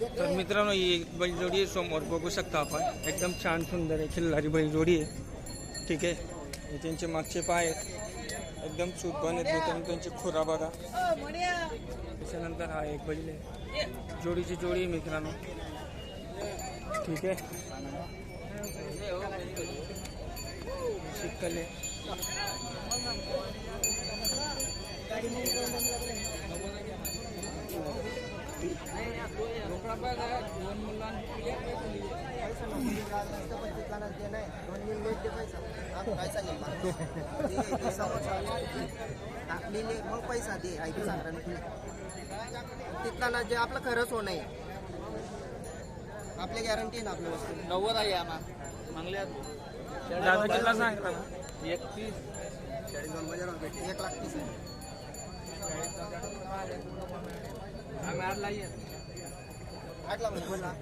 तर मित्रांनो, ही बैलजोडी आहे. समोर बघू शकता आपण. एकदम छान, सुंदर आहे. खिल्लारी बैलजोडी आहे. ठीक आहे. हे त्यांचे मागचे पाय आहेत. एकदम सुटबन आहेत मित्रांनो. त्यांची खुरा बघा. त्याच्यानंतर हा एक बैल आहे. जोडीची जोडी आहे मित्रांनो. ठीक आहे. शिकले टाकलेले मग पैसा दे ऐकू सांगणार तिथला जे आपलं खरंच होणं आहे आपल्या गॅरंटी आहे ना आपल्या वस्तू नव्वद आहे आम्हा मागल्या दादा किल्ला सांगितला ना एकतीस एक लाख तीस. आम्ही आठला बोला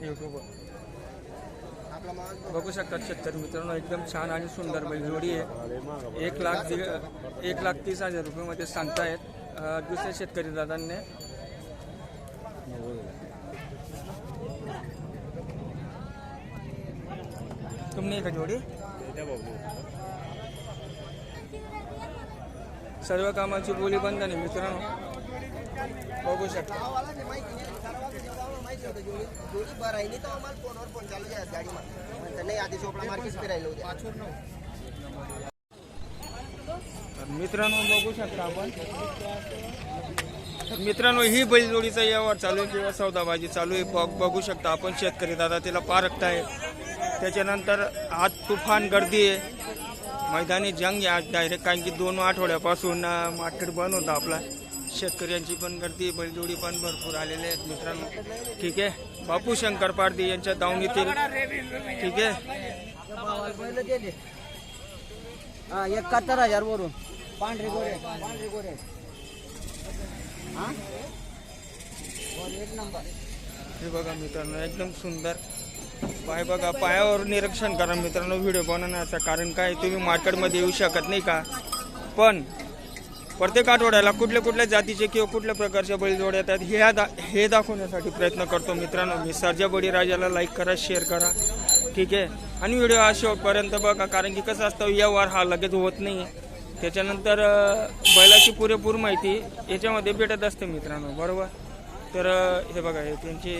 युट्यूबवर आपला माल बघू शकतात शेतकरी मित्रांनो एकदम छान आणि सुंदर बैलजोडी आहे. एक लाख दीड एक लाख तीस हजार रुपयामध्ये सांगतायत. दुसऱ्या शेतकरी दादांनी. तुमने का जोडी? सर्व कामाची बोली बंद नाही मित्रांनो. बघू शकता. आहे तर आम्हाला फोनवर फोन चालू द्या गाडीमध्ये म्हणतं नाही आधी चोपडा मार्केट फिरायला उद्या. तर मित्रांनो बघू शकता आपण. तर मित्रांनो ही बैलजोडीचा व्यवहार चालू आहे किंवा सौदाबाजी चालू आहे. बघ बघू शकता आपण शेतकरी दादा तिला पारखताय त्याच्यानंतर आज तुफान गर्दी आहे. मैदानी जंग आहे आज डायरेक्ट कारण की दोन आठवड्यापासून मार्केट बंद होता आपला. शेतकऱ्यांची पण गर्दी बैलजोडी पण भरपूर आलेले आहेत मित्रांनो. ठीक आहे. बापू शंकर पारदी यांच्या दावणीतील ठीक आहे. हा एकाहत्तर हजार वरून. पांढरे गोरे. पांढरे गोरे. हा? वर एक नंबर हे बघा मित्रांनो एकदम सुंदर. पाय बघा पायावर निरीक्षण करा मित्रांनो व्हिडिओ बनवण्याचं. कारण काय तुम्ही मार्केटमध्ये येऊ शकत नाही का? पण प्रत्येक आठवड्याला कुठल्या कुठल्या जातीचे किंवा कुठल्या प्रकारच्या बळीजोड येतात हे दा हे दाखवण्यासाठी प्रयत्न करतो मित्रांनो मी. सर्जा बळीराजाला लाईक करा शेअर करा. ठीक आहे? आणि व्हिडिओ हा शेवटपर्यंत बघा कारण की कसं असतं व्यवहार हा लगेच होत नाही. त्याच्यानंतर बैलाची पुरेपूर माहिती याच्यामध्ये भेटत असते मित्रांनो बरोबर? तर हे बघा हे त्यांचे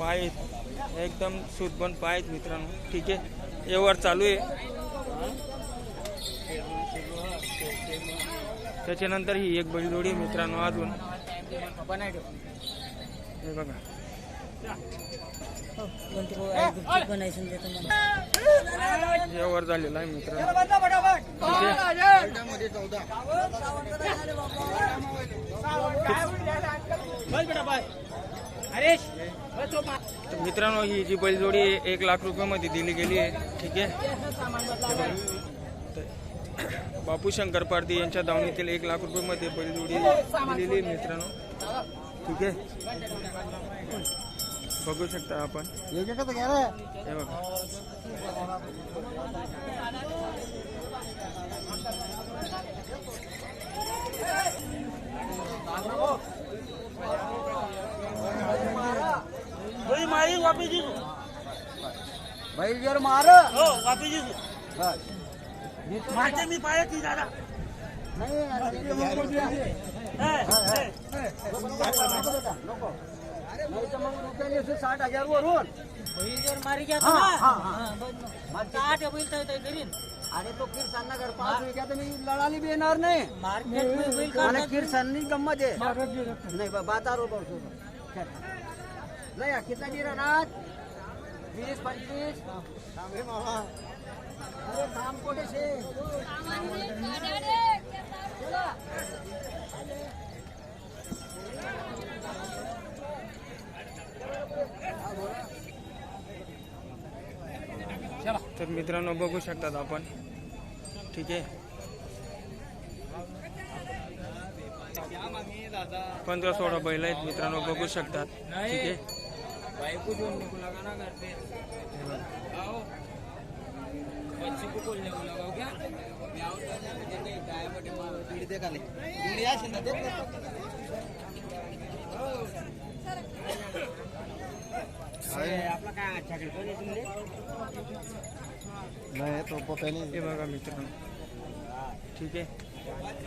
पाय आहेत. एकदम सुदबन पाय आहेत मित्रांनो. ठीक आहे? व्यवहार चालू आहे. त्याच्यानंतर ही एक बैलजोडी मित्रांनो अजून. हे बघा. व्यवहार झालेला आहे मित्रांनो. मित्रांनो ही जी बैलजोडी एक लाख रुपयामध्ये दिली गेली आहे. ठीक आहे? बापू शंकर पारदी यांच्या दावणीतील एक लाख रुपयामध्ये बैलजोडी दिलेली आहे मित्रांनो. ठीक आहे? बघू शकता आपण. हे बघा. बैल जर मार. माझे मी पाया ती दादा? साठ हजार वरून अरे तो किरसांना घर पाच विक्या तर मी लढाली बी येणार नाही मला किरसांनी गंमत आहे नाही बा बाजार नाही किती दिरा रात वीस पंचवीस तर मित्रांनो बघू शकतात आपण. ठीक आहे. पंधरा सोळा बैल आहेत मित्रांनो बघू शकतात. ठीक आहे. नाही तो पता हे बघा मित्रांनो ठीक आहे.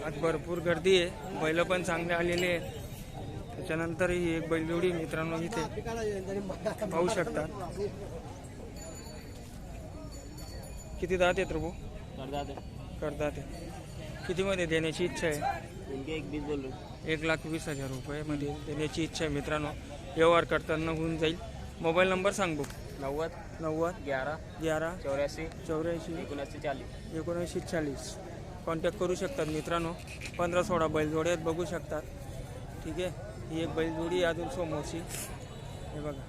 आज भरपूर गर्दी आहे. बैल पण चांगले आलेले आहे. त्याच्यानंतर ही एक बैलजोडी मित्रांनो इथे पाहू शकतात किती दात आहेत प्रभू करतात आहे. कितीमध्ये देण्याची इच्छा आहे? एक बीस बोल एक लाख वीस हजार रुपये मध्ये देण्याची इच्छा आहे मित्रांनो. व्यवहार करताना होऊन जाईल. मोबाईल नंबर सांग बघ. नव्वद नव्वद ग्यारह ग्यारा चौरासी चौऱ्याऐंशी एकोणऐंशी चालीस एकोणऐंशी चाळीस. कॉन्टॅक्ट करू शकतात मित्रांनो. पंधरा सोळा बैलजोडी आहेत बघू शकतात. ठीक आहे? ही एक बैलजोडी आहे अजून समोरची. हे बघा.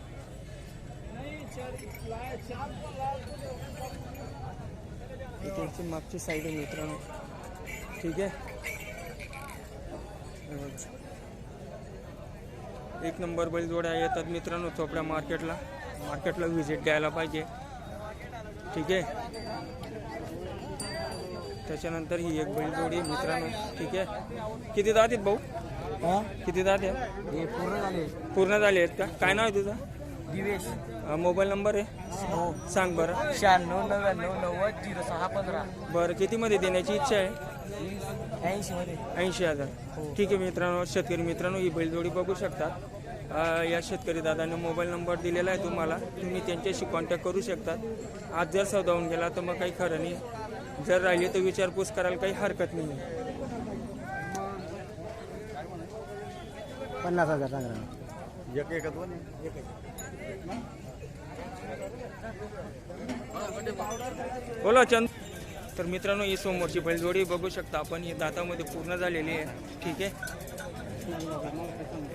ही त्यांची मागची साईड आहे मित्रांनो. ठीक आहे. एक नंबर बैलजोड्या येतात मित्रांनो चोपड्या मार्केटला. मार्केटला व्हिजिट द्यायला पाहिजे. ठीक आहे? त्याच्यानंतर ही एक बैलजोडी मित्रांनो. ठीक आहे? किती दात आहेत भाऊ? किती दात आहे हे पूर्ण झाले. पूर्ण झाले आहेत का? काय नाव आहे तुझं? दिवेश. हा, मोबाईल नंबर आहे? हो. सांग बरं. शहाण्णव नव्याण्णव नव्वद झिरो सहा पंधरा. बरं कितीमध्ये देण्याची इच्छा आहे? ऐंशी मध्ये ऐंशी हजार. ठीक आहे मित्रांनो शेतकरी मित्रांनो ही बैलजोडी बघू शकतात. अं, या शेतकरी दादाने मोबाईल नंबर दिलेला आहे तुम्हाला. तुम्ही त्यांच्याशी कॉन्टॅक्ट करू शकतात. आज जर सौदावून गेला तर मग काही खरं नाही. जर राहिली तर विचारपूस करायला काही हरकत नाही. पन्नास हजार सांगा एक एक दोन बोला चंद. तर मित्रांनो ही समोरची बैलजोडी बघू शकता आपण. ही दातामध्ये पूर्ण झालेली आहे. ठीक आहे?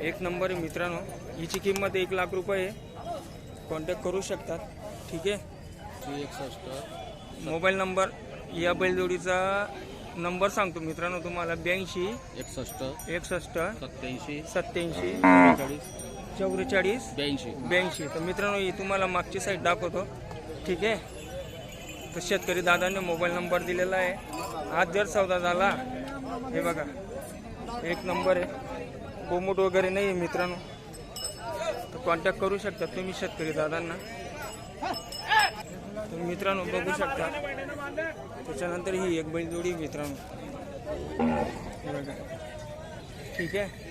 एक नंबर मित्रांनो. हिची किंमत एक लाख रुपये कॉन्टॅक्ट करू शकतात. ठीक आहे? मोबाईल नंबर या बैलजोडीचा नंबर सांगतो मित्रांनो तुम्हाला. ब्याऐंशी एकसष्ट एकसष्ट सत्याऐंशी सत्याऐंशी चौवेचाळीस? ब्याऐंशी. ब्याऐंशी. तर मित्रांनो ही तुम्हाला मागची साईड दाखवतो. ठीक आहे? तर शेतकरी दादाने मोबाईल नंबर दिलेला आहे. आज जर सौदा झाला. हे बघा. एक नंबर आहे. कोमूट वगैरे नाही आहे मित्रांनो. तर कॉन्टॅक्ट करू शकता तुम्ही शेतकरी दादांना. तर मित्रांनो बघू शकता. त्याच्यानंतर ही एक बैलजोडी आहे मित्रांनो. हे बघा. ठीक आहे?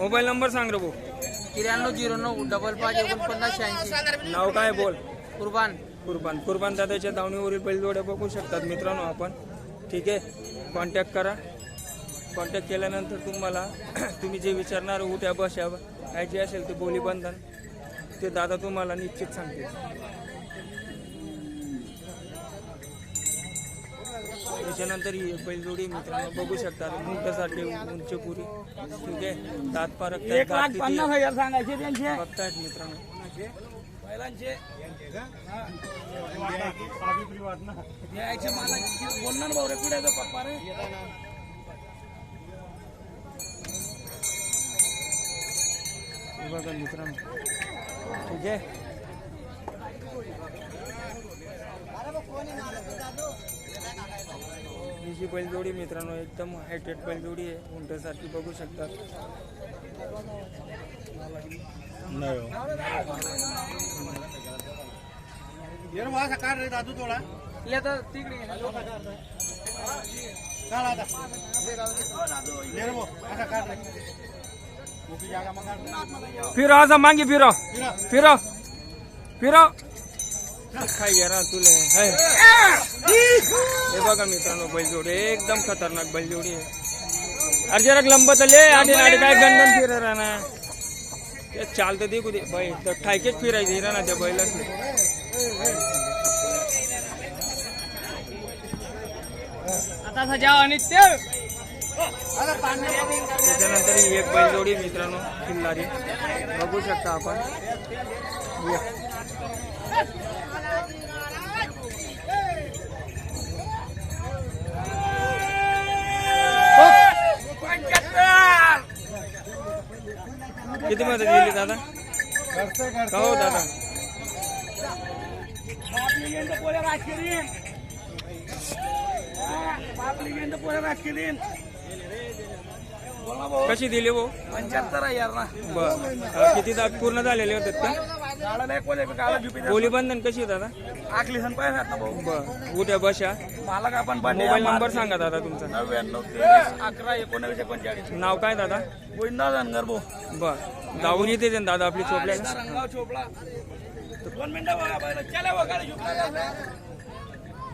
मोबाईल नंबर सांग रे भाऊ. त्र्याण्णव झिरो नऊ डबल पाच एकोणपन्नास शहाऐंशी. नाव काय बोल? कुर्बान. कुर्बान. कुर्बान दादाच्या दावणीवरील बैलजोड्या बघू शकतात मित्रांनो आपण. ठीक आहे? कॉन्टॅक्ट करा. कॉन्टॅक्ट केल्यानंतर तुम्हाला तुम्ही जे विचारणार उठ्या बशा काय जे असेल ते बोली बंधन ते दादा तुम्हाला निश्चित सांगतील. त्याच्यानंतर ही बैलजोडी मित्रांनो बघू शकतात. मुंटासाठी उंचपुरी ठीक आहे? दात पारक एक लाख पन्नास हजार सांगायचे त्यांचे. बघतायत मित्रांनो. बोलणार भाऊ रे कुठे पप्पा रे हे बघा मित्रांनो. ठीक आहे? ही जी बैलजोडी मित्रांनो एकदम हायटेड बैलजोडी आहे. उंटसारखी बघू शकतात दादू थोडा तिकडे फिरो असा मागे फिरो. फिरो. फिरो. काय घ्या तुले. हाय. हे बघा मित्रांनो बैलजोडी. एकदम खतरनाक बैलजोडी आहे. अरे जरा लंब तर ले आधी काय गंडन फिर ना ते चालतं दे बाई तर ठायकेच फिरायचे ना त्या बैलाच आता सजाव आणि ते त्याच्यानंतर ही एक बैलजोडी मित्रांनो किल्लारी बघू शकता आपण. किती मध्ये दिली दादा? का हो दादा? कशी दिली भाऊ? पंच्याहत्तर हजार ना. बर. किती दात पूर्ण झालेले होतात का गाडा नाही कोणी गाडा झुपी बोली बंधन कशी दादा? आखली सण पाहिजे ना भाऊ. बर. उद्या बशा. मला का आपण बंडे मोबाईल नंबर सांगा दादा तुमचा. नव्याण्णव तेवीस अकरा एकोणवीस एकोणचाळीस नाव काय दादा? गोविंदा धनगर भाऊ. बर. जाऊन येते ना दादा आपली रंगाव चोपडा दोन मिनिटं बघा पहिलं. चला बघा गाडी झुपला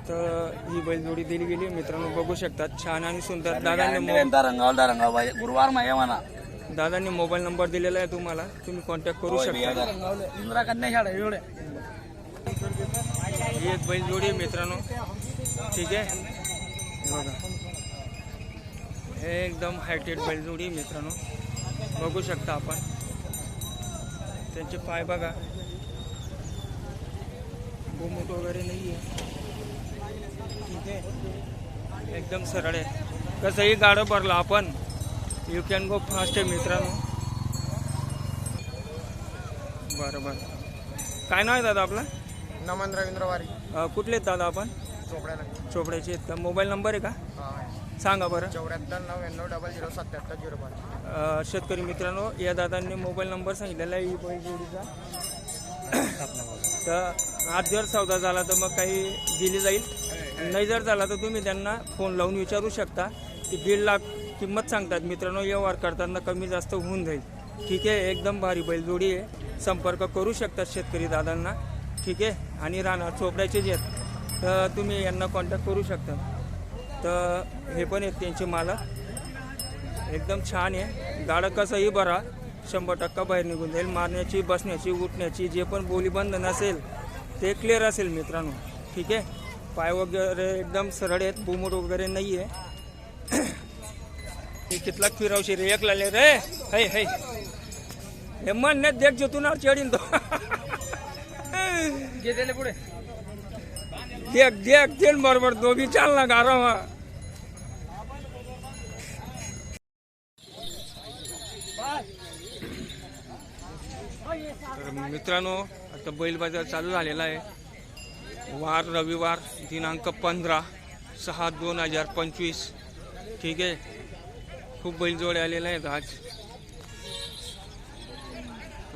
तर ही बैलजोडी दिली गेली. मित्रांनो बघू शकतात छान आणि सुंदर. दादांनी मो- रंगाव रंगाव गुरुवार माहिती म्हणा. दादांनी मोबाईल नंबर दिलेला आहे तुम्हाला. तुम्ही कॉन्टॅक्ट करू शकता. इंदिरा कन्या शाळा एवढे. ही एक बैलजोडी आहे मित्रांनो. ठीक आहे? हे बघा. एकदम हायटेड बैलजोडी आहे मित्रांनो. बघू शकता आपण. त्यांचे पाय बघा. गोमूट वगैरे नाही आहे ठीक आहे? एकदम सरळ आहे. कसंही गाडं भरलं आपण. यू कॅन गो फास्ट आहे मित्रांनो. बरं बरं. काय नाव आहे दादा आपलं? नमन रवींद्र वारी. अ, कुठले आहेत दादा आपण? चोपड्याला. चोपड्याचे आहेत का? मोबाईल नंबर आहे का? सांगा बरं. चौऱ्याहत्तर नव्याण्णव डबल झिरो सत्याहत्तर झिरो पाच. अ, शेतकरी मित्रांनो या दादांनी मोबाईल नंबर सांगितलेला आहे ही बैलजोडीचा तर आज जर सौदा झाला तर मग काही दिली जाईल. नाही जर झाला तर तुम्ही त्यांना फोन लावून विचारू शकता की दीड लाख किंमत सांगतात. मित्रांनो व्यवहार करताना कमी जास्त होऊन जाईल. ठीक आहे एकदम भारी बैलजोडी आहे. संपर्क करू शकतात शेतकरी दादांना. ठीक आहे आणि राहणार चोपड्याचे जे आहेत तर तुम्ही यांना कॉन्टॅक्ट करू शकता. तर हे पण आहेत त्यांचे मालक. एकदम छान आहे. गाडं कसंही बरा शंभर टक्का बाहेर निघून जाईल. मारण्याची बसण्याची उठण्याची जे पण बोलीबंधन असेल ते क्लिअर असेल मित्रांनो. ठीक आहे पाय वगैरे एकदम सरळ आहेत. बुमट वगैरे नाही आहे कितला फिरावशी रे एक लागले रे. है है. हे म्हणण्यात देख जे तुनार चढीन तो. घेतले पुढे. देख देख तेल बरोबर दोघी. चाल ना गारा तर मित्रांनो आता बैल बाजार चालू झालेला आहे. वार रविवार दिनांक पंधरा सहा दोन हजार पंचवीस. ठीक आहे? खूप बैलजोडे आलेले आहेत आज.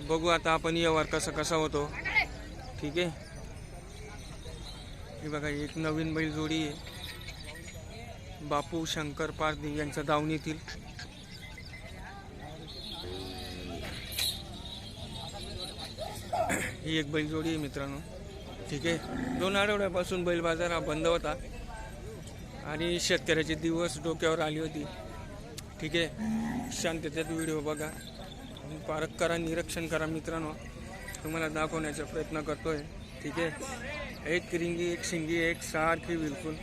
बघू आता आपण व्यवहार कसा कसा होतो. ठीक आहे? हे बघा एक नवीन बैलजोडी आहे. बापू शंकर पारधी यांच्या दावणीतील ही एक बैलजोडी आहे मित्रांनो. ठीक आहे? दोन आठवड्यापासून बैल बाजार हा बंद होता. आणि शेतकऱ्याचे दिवस डोक्यावर आली होती. ठीक आहे? शांततेत व्हिडिओ बघा. पारक पारख करा निरीक्षण करा मित्रांनो. तुम्हाला दाखवण्याचा प्रयत्न करतोय. ठीक आहे? एक रिंगी एक शिंगी एक सारखी बिलकुल.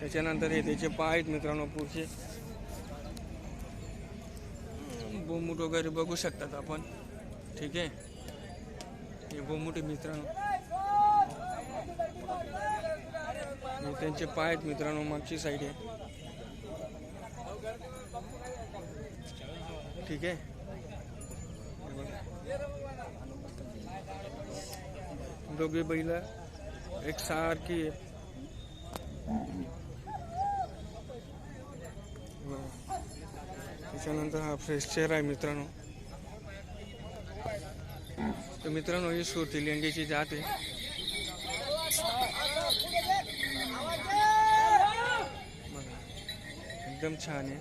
त्याच्यानंतर हे त्याचे पाय आहेत मित्रांनो पुढचे. बोमूट वगैरे बघू शकतात आपण. ठीक आहे? हे बोमूट आहे मित्रांनो. त्यांचे पाय आहेत मित्रांनो मागची साईड आहे ठीक आहे. दोघे बैल एक सारखी त्याच्यानंतर हा फ्रेश चेअर आहे मित्रांनो. तर मित्रांनो ही सुरती लेंडीची जात आहे. एकदम छान आहे.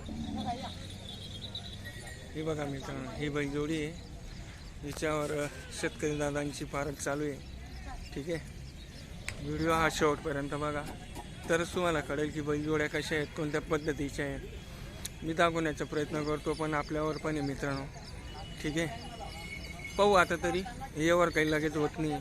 हे बघा मित्रांनो ही बैलजोडी आहे. हिच्यावर शेतकरी दादांची फारक चालू आहे. ठीक आहे? व्हिडिओ हा शेवटपर्यंत बघा. तरच तुम्हाला कळेल की बैलजोड्या कशा आहेत कोणत्या पद्धतीच्या आहेत. मी दाखवण्याचा प्रयत्न करतो पण आपल्यावर पण आहे मित्रांनो. ठीक आहे? पाहू आता तरी यावर काही लगेच होत नाही.